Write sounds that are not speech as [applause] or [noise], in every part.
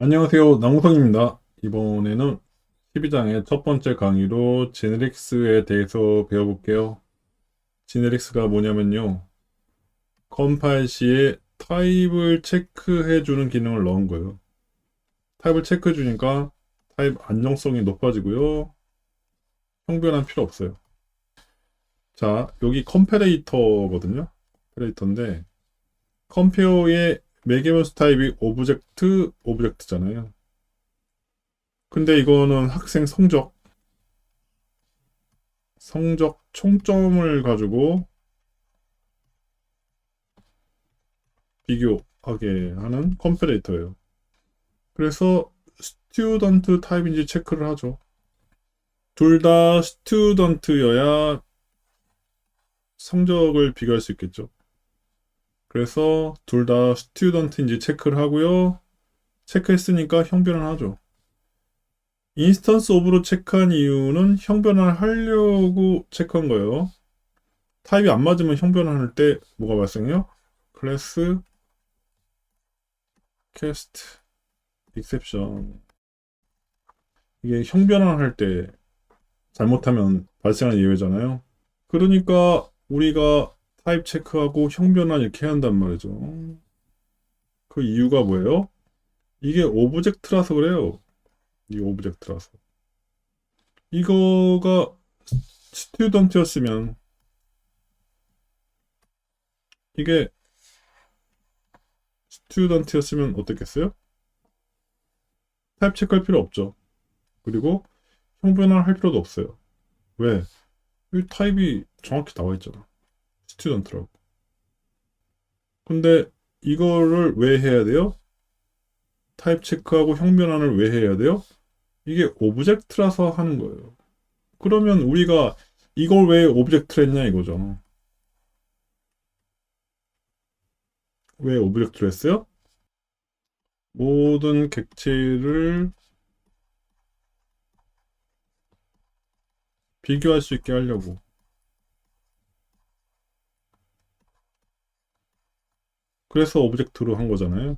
안녕하세요. 남우성입니다. 이번에는 12장의 첫 번째 강의로 제네릭스에 대해서 배워볼게요. 제네릭스가 뭐냐면요. 컴파일 시에 타입을 체크해주는 기능을 넣은 거예요. 타입을 체크해주니까 타입 안정성이 높아지고요. 형변한 필요 없어요. 자, 여기 컴페레이터거든요. 컴페레이터인데 컴페어의 매개변수 타입이 오브젝트, 오브젝트잖아요. 근데 이거는 학생 성적, 성적 총점을 가지고 비교하게 하는 컴페레이터예요. 그래서 스튜던트 타입인지 체크를 하죠. 둘 다 스튜던트여야 성적을 비교할 수 있겠죠. 그래서 둘 다 스튜던트인지 체크를 하고요. 체크했으니까 형변을 하죠. 인스턴스 오브로 체크한 이유는 형변을 하려고 체크한 거예요. 타입이 안 맞으면 형변을 할때 뭐가 발생해요? 클래스 캐스트 익셉션 이게 형변을 할때 잘못하면 발생하는 예외잖아요. 그러니까 우리가 타입 체크하고 형변환 이렇게 한단 말이죠. 그 이유가 뭐예요? 이게 오브젝트라서 그래요. 이 오브젝트라서. 이거가 스튜던트였으면 이게 스튜던트였으면 어떻겠어요? 타입 체크할 필요 없죠. 그리고 형변환 할 필요도 없어요. 왜? 이 타입이 정확히 나와 있잖아. 스튜던트라고. 근데 이거를 왜 해야 돼요? 타입 체크하고 형변환을 왜 해야 돼요? 이게 오브젝트라서 하는 거예요. 그러면 우리가 이걸 왜 오브젝트를 했냐 이거죠. 왜 오브젝트를 했어요? 모든 객체를 비교할 수 있게 하려고. 그래서 오브젝트로 한 거잖아요.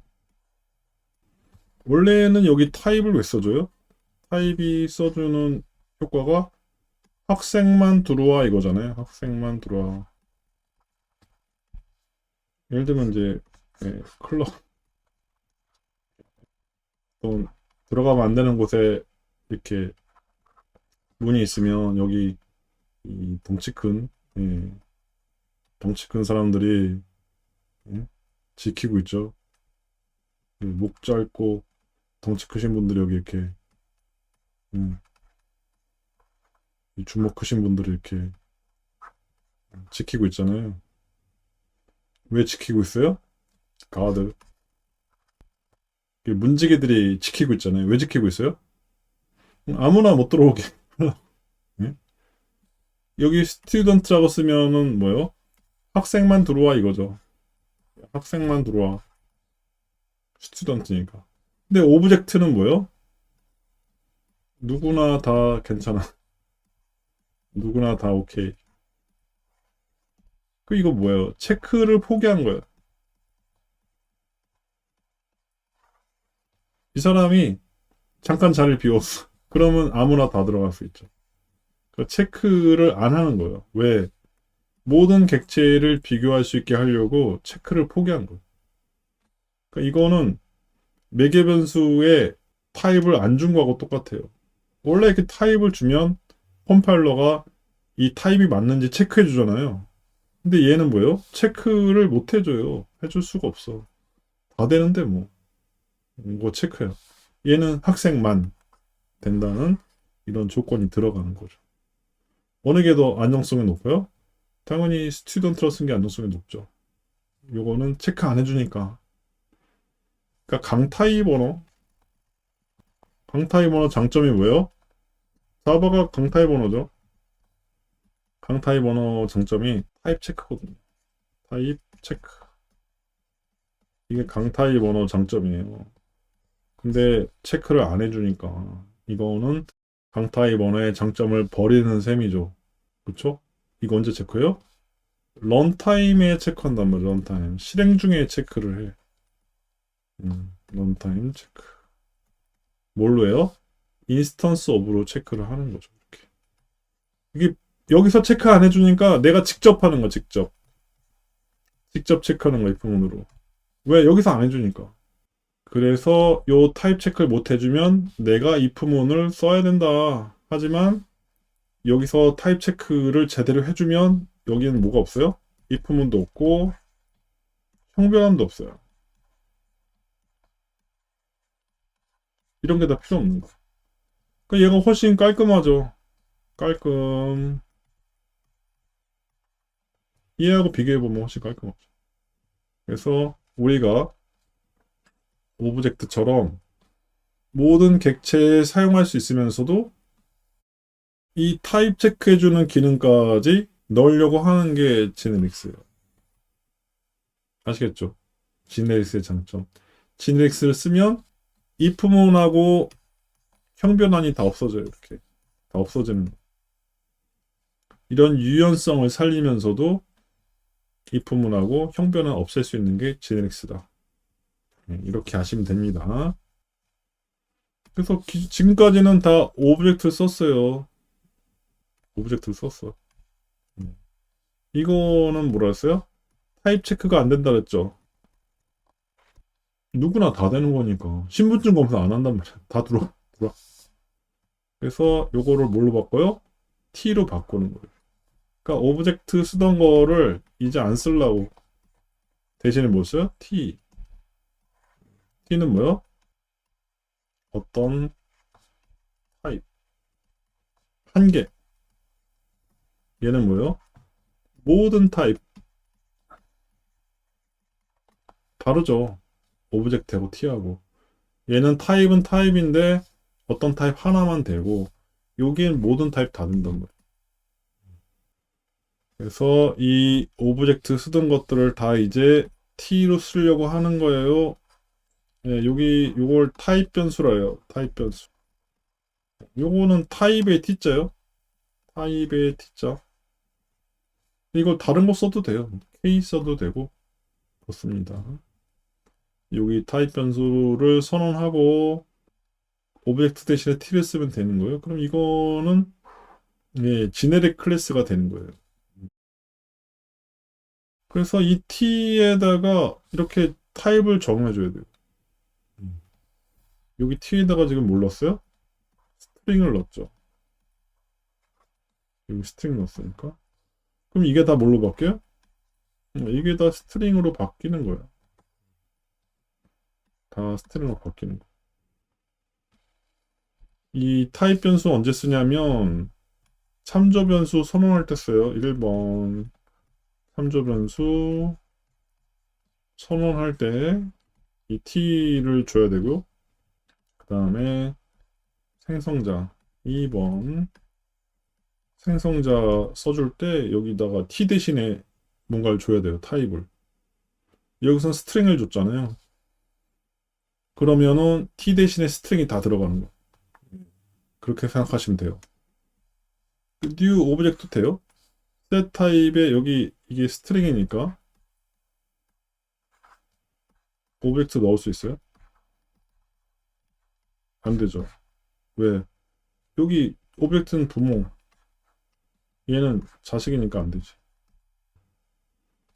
원래는 여기 타입을 왜 써줘요? 타입이 써주는 효과가 학생만 들어와 이거잖아요. 학생만 들어와. 예를 들면 이제 네, 클럽 또 들어가면 안 되는 곳에 이렇게 문이 있으면 여기 이 덩치 큰 예, 덩치 큰 사람들이 예, 지키고 있죠. 그목 짧고 덩치 크신 분들이 여기 이렇게 음, 이 주먹 크신 분들이 이렇게 지키고 있잖아요. 왜 지키고 있어요? 가드. 이 문지기들이 지키고 있잖아요. 왜 지키고 있어요? 아무나 못 들어오게. [laughs] 예? 여기 스튜던트라고 쓰면은 뭐요? 학생만 들어와 이거죠. 학생만 들어와. 스튜던트니까. 근데 오브젝트는 뭐요? 누구나 다 괜찮아. [laughs] 누구나 다 오케이. 그 이거 뭐예요? 체크를 포기한 거예요. 이 사람이 잠깐 자리를 비웠어. [laughs] 그러면 아무나 다 들어갈 수 있죠. 그 체크를 안 하는 거예요. 왜? 모든 객체를 비교할 수 있게 하려고 체크를 포기한 거예요. 그러니까 이거는 매개 변수의 타입을 안 준 거하고 똑같아요. 원래 이렇게 타입을 주면 컴파일러가 이 타입이 맞는지 체크해 주잖아요. 근데 얘는 뭐예요? 체크를 못 해줘요. 해줄 수가 없어. 다 되는데 뭐. 뭐 체크해요. 얘는 학생만 된다는 이런 조건이 들어가는 거죠. 어느 게 더 안정성이 높아요? 당연히 스튜던트로 쓴게 안정성이 높죠. 요거는 체크 안 해주니까. 그러니까 강타입 언어. 강타입 언어 장점이 뭐예요? 자바가 강타입 언어죠. 강타입 언어 장점이 타입 체크거든요. 타입 체크. 이게 강타입 언어 장점이에요. 근데 체크를 안 해주니까 이거는 강타입 언어의 장점을 버리는 셈이죠. 그쵸? 이거 언제 체크해요? 런타임에 체크한단 말이에요. 런타임. 실행 중에 체크를 해. 음, 런타임 체크. 뭘로 해요? 인스턴스 오브로 체크를 하는 거죠. 이렇게. 이게 여기서 체크 안 해주니까 내가 직접 하는 거 직접. 직접 체크하는 거 입부문으로. 왜 여기서 안 해주니까. 그래서 요 타입 체크를 못 해주면 내가 if문을 써야 된다. 하지만 여기서 타입 체크를 제대로 해주면 여기는 뭐가 없어요? if문도 없고 형변함도 없어요. 이런 게 다 필요 없는 거. 그러니까 얘가 훨씬 깔끔하죠. 깔끔. 얘하고 비교해보면 훨씬 깔끔하죠. 그래서 우리가 오브젝트처럼 모든 객체에 사용할 수 있으면서도 이 타입 체크해주는 기능까지 넣으려고 하는 게 지네릭스예요. 아시겠죠? 지네릭스의 장점. 지네릭스를 쓰면 if문하고 형변환이 다 없어져요. 이렇게 다 거. 이런 유연성을 살리면서도 if문하고 형변환 없앨 수 있는 게 지네릭스다. 네, 이렇게 하시면 됩니다. 그래서 기- 지금까지는 다 오브젝트를 썼어요. 오브젝트를 썼어. 음. 이거는 뭐라 했어요? 타입 체크가 안 된다 그랬죠. 누구나 다 되는 거니까. 신분증 검사 안 한단 말이야. 다 들어와. 들어와. 그래서 요거를 뭘로 바꿔요? T로 바꾸는 거예요. 그러니까 오브젝트 쓰던 거를 이제 안 쓰려고. 대신에 뭐 써요? T. T는 뭐요? 어떤 타입. 한 개. 얘는 뭐요? 모든 타입. 다르죠. 오브젝트하고 T하고. 얘는 타입은 타입인데 어떤 타입 하나만 되고 여기엔 모든 타입 다 된단 말이에요. 그래서 이 오브젝트 쓰던 것들을 다 이제 T로 쓰려고 하는 거예요. 예, 여기 요걸 타입 변수라 해요. 타입 변수. 요거는 타입의 T자요. 타입의 T자. 이거 다른 거 써도 돼요. K 써도 되고 그렇습니다. 여기 타입 변수를 선언하고 오브젝트 대신에 t를 쓰면 되는 거예요. 그럼 이거는 예, 지네릭 클래스가 되는 거예요. 그래서 이 t에다가 이렇게 타입을 적용해 줘야 돼요. 음. 여기 t에다가 지금 뭘 넣었어요? 스트링을 넣었죠. 여기 스트링 넣었으니까. 그럼 이게 다 뭘로 바뀌어요? 음, 이게 다 스트링으로 바뀌는 거예요. 다 스트링으로 바뀌는 거. 이 타입 변수 언제 쓰냐면 참조 변수 선언할 때 써요. 1번 참조 변수 선언할 때 이 t를 줘야 되고요. 그 다음에 생성자 2번 생성자 써줄 때 여기다가 t 대신에 뭔가를 줘야 돼요. 타입을. 여기선 스트링을 줬잖아요. 그러면은 t 대신에 스트링이 다 들어가는 거. 그렇게 생각하시면 돼요. new 오브젝트 돼요? set 타입에 여기 이게 스트링이니까 오브젝트 넣을 수 있어요? 안 되죠. 왜? 여기 오브젝트는 부모. 얘는 자식이니까 안 되지.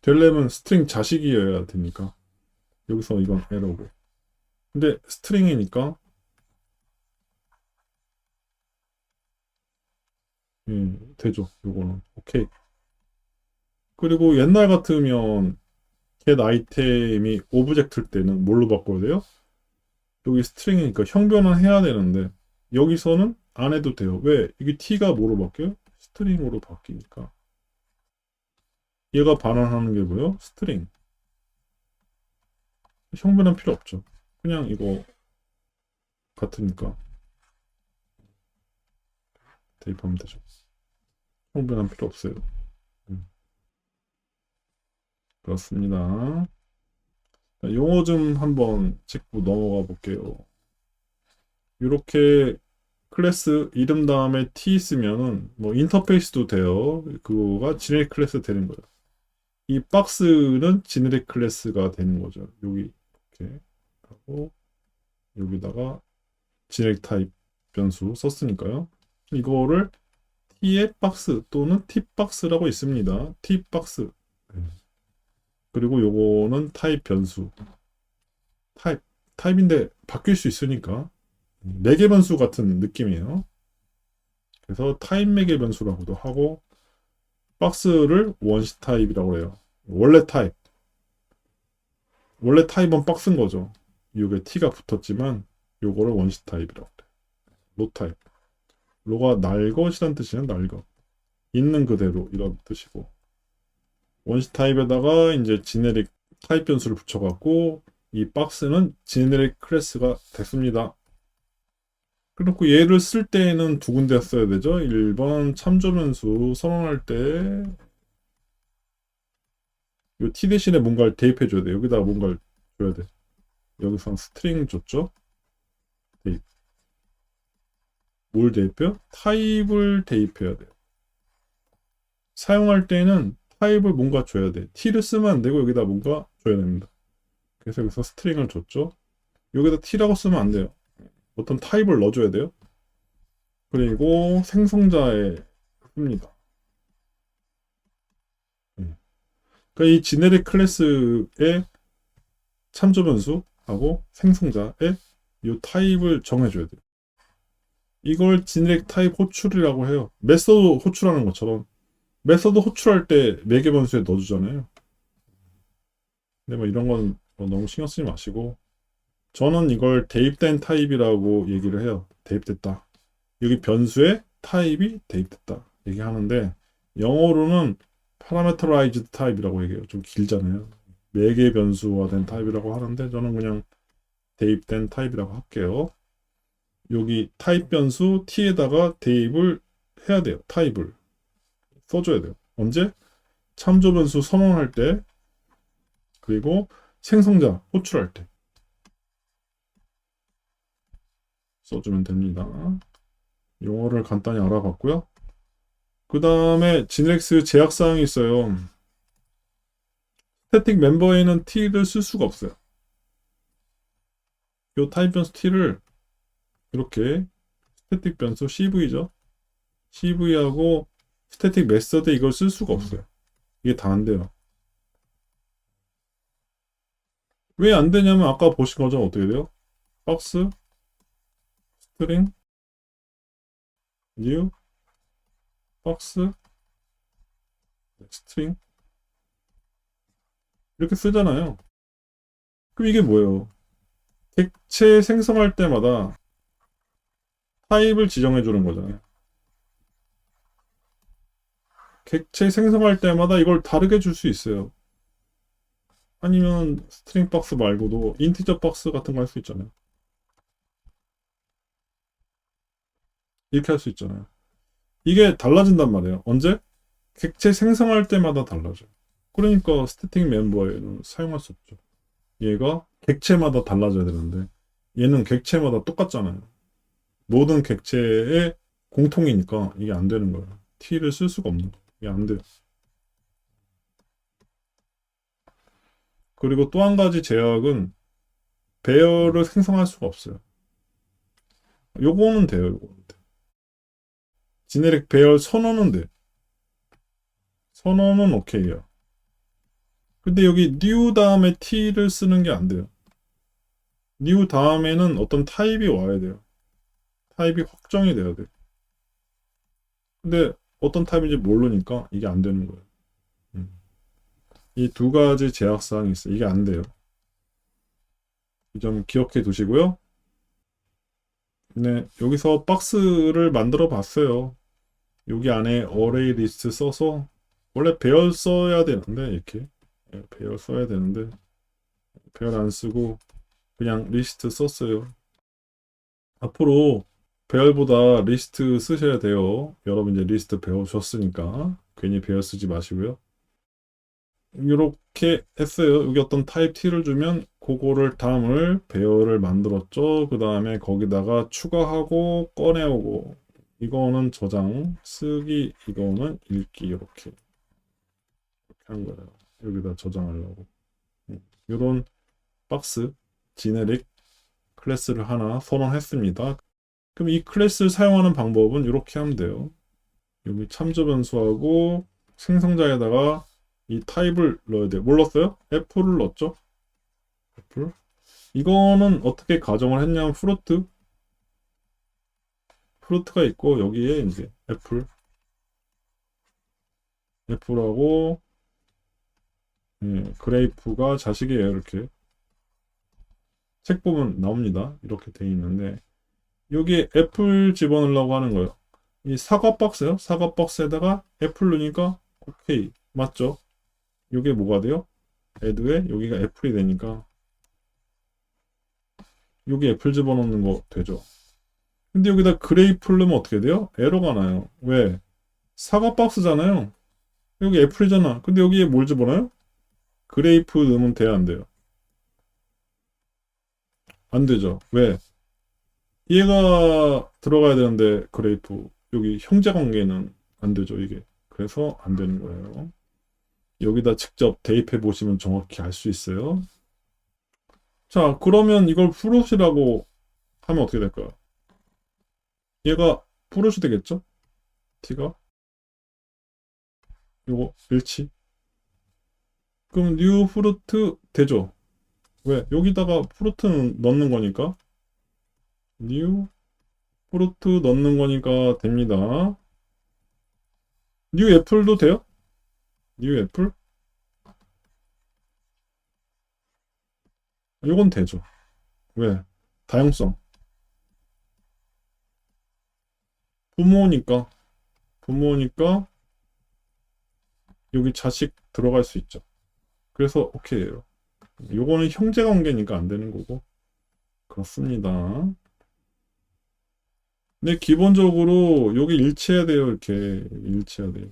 되려면 스트링 자식이어야 되니까. 여기서 이건 에러고. 근데 스트링이니까 음, 되죠. 요거는. 오케이. 그리고 옛날 같으면 get 아이템이 오브젝트일 때는 뭘로 바꿔야 돼요? 여기 스트링이니까 형변은 해야 되는데 여기서는 안 해도 돼요. 왜? 이게 t가 뭐로 바뀌어요? 스트링으로 바뀌니까. 얘가 반환하는 게 뭐예요? 스트링. 형변은 필요 없죠. 그냥 이거 같으니까 대입하면 되죠. 형변은 필요 없어요. 음. 그렇습니다. 자, 용어 좀 한번 짚고 넘어가 볼게요. 이렇게 클래스 이름 다음에 t 있으면은 뭐 인터페이스도 돼요. 그거가 지네릭 클래스 되는 거예요. 이 박스는 지네릭 클래스가 되는 거죠. 여기 이렇게 하고 여기다가 진액 타입 변수 썼으니까요. 이거를 t의 박스 또는 t박스라고 있습니다. t박스. 그리고 요거는 타입 변수. 타입. 타입인데 바뀔 수 있으니까 매개 변수 같은 느낌이에요. 그래서 타입 매개 변수라고도 하고 박스를 원시 타입이라고 해요. 원래 타입. 원래 타입은 박스인 거죠. 이게 t가 붙었지만 요거를 원시 타입이라고 그래. 로 타입. 로가 날 것이란 뜻이는 날 것. 있는 그대로 이런 뜻이고. 원시 타입에다가 이제 지네릭 타입 변수를 붙여갖고 이 박스는 지네릭 클래스가 됐습니다. 그렇고 얘를 쓸 때에는 두 군데 써야 되죠. 1번 참조 변수 선언할 때 이 t 대신에 뭔가를 대입해 줘야 돼. 여기다가 뭔가를 줘야 돼. 여기서 스트링 줬죠. 대입. 뭘 대입해요? 타입을 대입해야 돼. 사용할 때는 타입을 뭔가 줘야 돼. t를 쓰면 안 되고 여기다 뭔가 줘야 됩니다. 그래서 여기서 스트링을 줬죠. 여기다 t라고 쓰면 안 돼요. 어떤 타입을 넣어줘야 돼요. 그리고 생성자에 씁니다. 음. 그러니까 이 지네릭 클래스의 참조 변수하고 생성자에 이 타입을 정해줘야 돼요. 이걸 지네릭 타입 호출이라고 해요. 메서드 호출하는 것처럼 메서드 호출할 때 매개 변수에 넣어주잖아요. 근데 뭐 이런 건뭐 너무 신경 쓰지 마시고 저는 이걸 대입된 타입이라고 얘기를 해요. 대입됐다. 여기 변수에 타입이 대입됐다. 얘기하는데 영어로는 parameterized 타입이라고 얘기해요. 좀 길잖아요. 매개 변수화된 타입이라고 하는데 저는 그냥 대입된 타입이라고 할게요. 여기 타입 변수 t에다가 대입을 해야 돼요. 타입을 써줘야 돼요. 언제? 참조 변수 선언할 때 그리고 생성자 호출할 때 써주면 됩니다. 용어를 간단히 알아봤고요. 그 다음에 진렉스 제약사항이 있어요. 스태틱 멤버에는 t를 쓸 수가 없어요. 이 타입 변수 t를 이렇게 스태틱 변수 cv죠. cv하고 스태틱 메서드 이걸 쓸 수가 없어요. 이게 다 안 돼요. 왜 안 되냐면 아까 보신 것처럼 어떻게 돼요? 박스 스트링 new 박스 스트링 이렇게 쓰잖아요. 그럼 이게 뭐예요? 객체 생성할 때마다 타입을 지정해 주는 거잖아요. 객체 생성할 때마다 이걸 다르게 줄 수 있어요. 아니면 스트링 박스 말고도 인티저 박스 같은 거 할 수 있잖아요. 이렇게 할 수 있잖아요. 이게 달라진단 말이에요. 언제? 객체 생성할 때마다 달라져요. 그러니까 스태틱 멤버에는 사용할 수 없죠. 얘가 객체마다 달라져야 되는데 얘는 객체마다 똑같잖아요. 모든 객체의 공통이니까 이게 안 되는 거예요. t를 쓸 수가 없는 거예요. 이게 안 돼요. 그리고 또 한 가지 제약은 배열을 생성할 수가 없어요. 요거는 돼요, 요거는 돼. 지네릭 배열 선언은 돼. 선언은 오케이야. 근데 여기 new 다음에 t를 쓰는 게 안 돼요. new 다음에는 어떤 타입이 와야 돼요. 타입이 확정이 돼야 돼. 근데 어떤 타입인지 모르니까 이게 안 되는 거예요. 이두 가지 제약 사항이 있어요. 이게 안 돼요. 이 점 기억해 두시고요. 네, 여기서 박스를 만들어 봤어요. 여기 안에 어레이 리스트 써서 원래 배열 써야 되는데 이렇게 예, 배열 써야 되는데 배열 안 쓰고 그냥 리스트 썼어요. 앞으로 배열보다 리스트 쓰셔야 돼요. 여러분 이제 리스트 배우셨으니까 괜히 배열 쓰지 마시고요. 이렇게 했어요. 여기 어떤 타입 t를 주면 그거를 다음을 배열을 만들었죠. 그 다음에 거기다가 추가하고 꺼내오고 이거는 저장, 쓰기, 이거는 읽기 이렇게 이렇게 한 거예요. 여기다 저장하려고 이런 박스, 지네릭 클래스를 하나 선언했습니다. 그럼 이 클래스를 사용하는 방법은 이렇게 하면 돼요. 여기 참조 변수하고 생성자에다가 이 타입을 넣어야 돼요. 뭘 넣었어요? 애플을 넣었죠? 애플. 이거는 어떻게 가정을 했냐면 프루트. 프루트가 있고 여기에 이제 애플. 애플하고 예, 그레이프가 자식이에요. 이렇게. 책 보면 나옵니다. 이렇게 돼 있는데 여기에 애플 집어넣으려고 하는 거예요. 이 사과 박스요. 사과 박스에다가 애플 넣으니까 오케이 맞죠? 이게 뭐가 돼요? 애드에 여기가 애플이 되니까 여기 애플 집어넣는 거 되죠. 근데 여기다 그레이플 넣으면 어떻게 돼요? 에러가 나요. 왜? 사과 박스잖아요. 여기 애플이잖아. 근데 여기에 뭘 집어넣어요? 그레이프 넣으면 돼야 안 돼요? 안 되죠. 왜? 얘가 들어가야 되는데 그레이프 여기 형제 관계는 안 되죠 이게 그래서 안 되는 거예요 여기다 직접 대입해 보시면 정확히 알 수 있어요 자 그러면 이걸 프루시라고 하면 어떻게 될까요 얘가 프루시 되겠죠 t가 요거 일치 그럼 뉴 프루트 되죠 왜 여기다가 프루트 넣는 거니까 뉴 프루트 넣는 거니까 됩니다. 뉴 애플도 돼요? 뉴 애플? 이건 되죠. 왜? 다양성. 부모니까 부모니까 여기 자식 들어갈 수 있죠. 그래서 오케이예요. 요거는 형제 관계니까 안 되는 거고 그렇습니다. 근데 기본적으로 여기 일치해야 돼요. 이렇게 일치해야 돼요.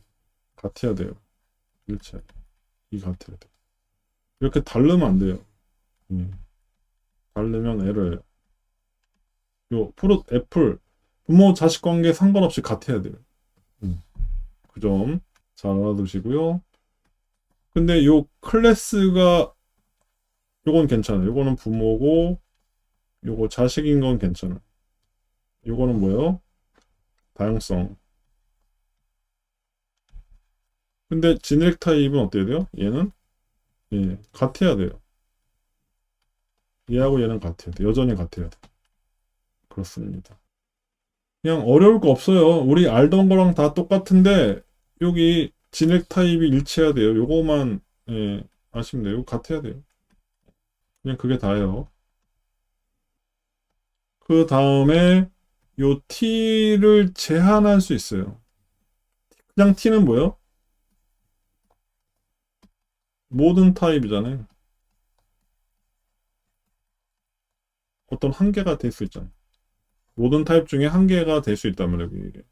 같아야 돼요. 일치해야 돼요. 이 같아야 돼요. 이렇게 다르면 안 돼요. 음. 다르면 에러예요. 요 프로 애플 부모 자식 관계 상관없이 같아야 돼요. 음. 그점 잘 알아두시고요. 근데 요 클래스가 요건 괜찮아요. 요거는 부모고 요거 자식인 건 괜찮아. 요거는 뭐예요? 다양성. 근데 지네릭 타입은 어때야 돼요? 얘는 예, 같아야 돼요. 얘하고 얘는 같아야 돼. 여전히 같아야 돼. 그렇습니다. 그냥 어려울 거 없어요. 우리 알던 거랑 다 똑같은데 여기 진액 타입이 일치해야 돼요. 요거만 예, 아시면 돼요. 같아야 돼요. 그냥 그게 다예요. 그 다음에 요 t를 제한할 수 있어요. 그냥 t는 뭐예요? 모든 타입이잖아요. 어떤 한계가 될 수 있잖아요. 모든 타입 중에 한 개가 될 수 있단 말이에요. 이게.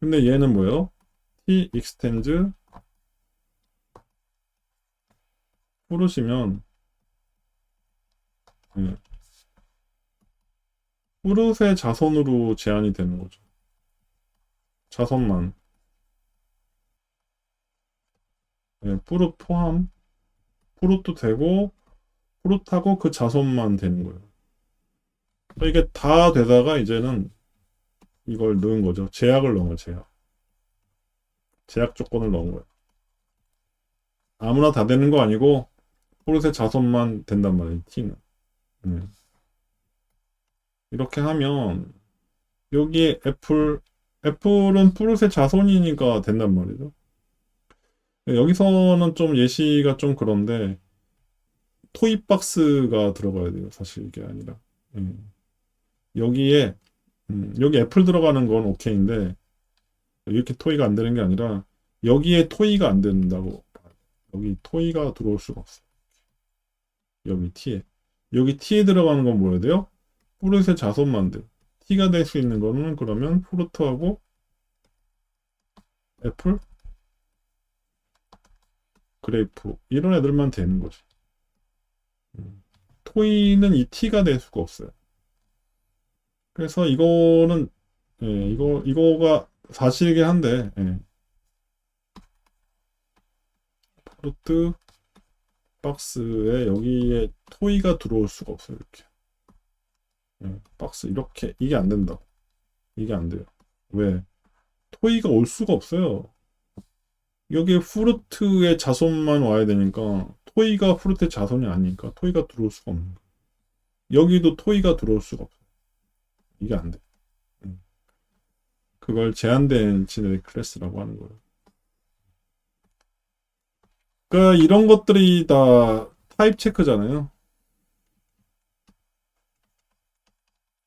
근데 얘는 뭐예요? t extends 부르시면 네. 뿌릇의 자손으로 제한이 되는 거죠. 자손만. 네, 뿌릇 포함. 뿌릇도 되고, 뿌릇하고 그 자손만 되는 거예요. 그러니까 이게 다 되다가 이제는 이걸 넣은 거죠. 제약을 넣은 거예요, 제약. 제약 조건을 넣은 거예요. 아무나 다 되는 거 아니고, 뿌릇의 자손만 된단 말이에요, T는. 네. 이렇게 하면 여기에 애플 애플은 프루의 자손이니까 된단 말이죠. 여기서는 좀 예시가 좀 그런데 토이 박스가 들어가야 돼요. 사실 이게 아니라 음. 여기에 음, 여기 애플 들어가는 건 오케이인데 이렇게 토이가 안 되는 게 아니라 여기에 토이가 안 된다고 여기 토이가 들어올 수가 없어요. 여기 T에 여기 T에 들어가는 건 뭐야 돼요? 뿌릇의 자손 만 들. T가 될 수 있는 거는 그러면 프루트하고 애플, 그레이프 이런 애들만 되는 거지. 음. 토이는 이 T가 될 수가 없어요. 그래서 이거는 예, 이거 이거가 사실이긴 한데 예. 프루트 박스에 여기에 토이가 들어올 수가 없어요 이렇게. 예, 박스 이렇게 이게 안 된다. 이게 안 돼요. 왜? 토이가 올 수가 없어요. 여기에 후르트의 자손만 와야 되니까 토이가 후르트의 자손이 아니니까 토이가 들어올 수가 없는 거예요. 여기도 토이가 들어올 수가 없어요. 이게 안 돼. 음. 그걸 제한된 지네릭 클래스라고 하는 거예요. 그러니까 이런 것들이 다 타입 체크잖아요.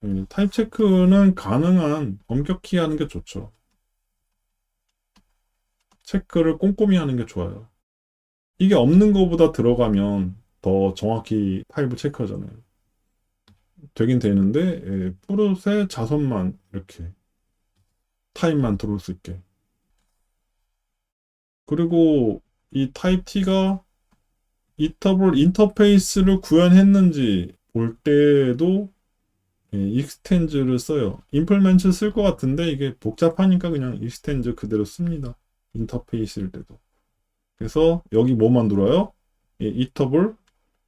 음, 타입 체크는 가능한 엄격히 하는 게 좋죠. 체크를 꼼꼼히 하는 게 좋아요. 이게 없는 것보다 들어가면 더 정확히 타입을 체크하잖아요. 되긴 되는데 예, 프롯의 자손만 이렇게 타입만 들어올 수 있게. 그리고 이 타입 T가 이터블 인터페이스를 구현했는지 볼 때도 예, 익스텐즈를 써요. 임플멘트 쓸 것 같은데 이게 복잡하니까 그냥 익스텐즈 그대로 씁니다. 인터페이스일 때도. 그래서 여기 뭐 만들어요? 이 이터블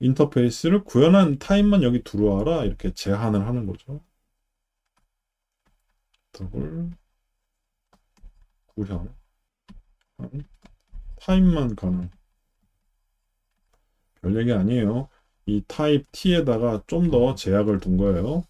인터페이스를 구현한 타입만 여기 들어와라 이렇게 제한을 하는 거죠. 이터블 구현 타입만 가능. 별 얘기 아니에요. 이 타입 T에다가 좀 더 제약을 둔 거예요.